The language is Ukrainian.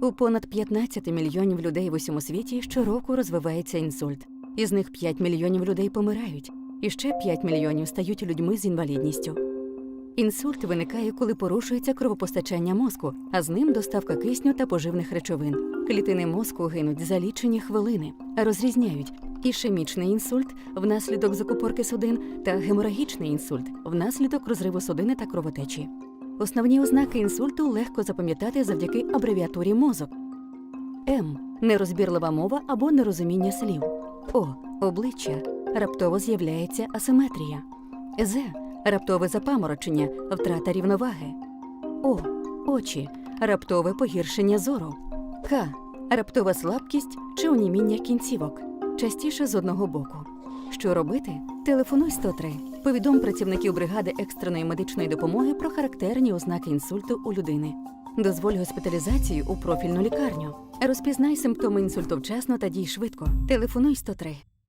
У понад 15 мільйонів людей в усьому світі щороку розвивається інсульт. Із них 5 мільйонів людей помирають, і ще 5 мільйонів стають людьми з інвалідністю. Інсульт виникає, коли порушується кровопостачання мозку, а з ним доставка кисню та поживних речовин. Клітини мозку гинуть за лічені хвилини, розрізняють ішемічний інсульт внаслідок закупорки судин та геморагічний інсульт внаслідок розриву судини та кровотечі. Основні ознаки інсульту легко запам'ятати завдяки абревіатурі мозок. М нерозбірлива мова або нерозуміння слів. О обличчя раптово з'являється асиметрія. З раптове запаморочення, втрата рівноваги. О очі раптове погіршення зору. К раптова слабкість чи оніміння кінцівок, частіше з одного боку. Що робити? Телефонуй 103. Повідом працівників бригади екстреної медичної допомоги про характерні ознаки інсульту у людини. Дозволь госпіталізацію у профільну лікарню. Розпізнай симптоми інсульту вчасно та дій швидко. Телефонуй 103.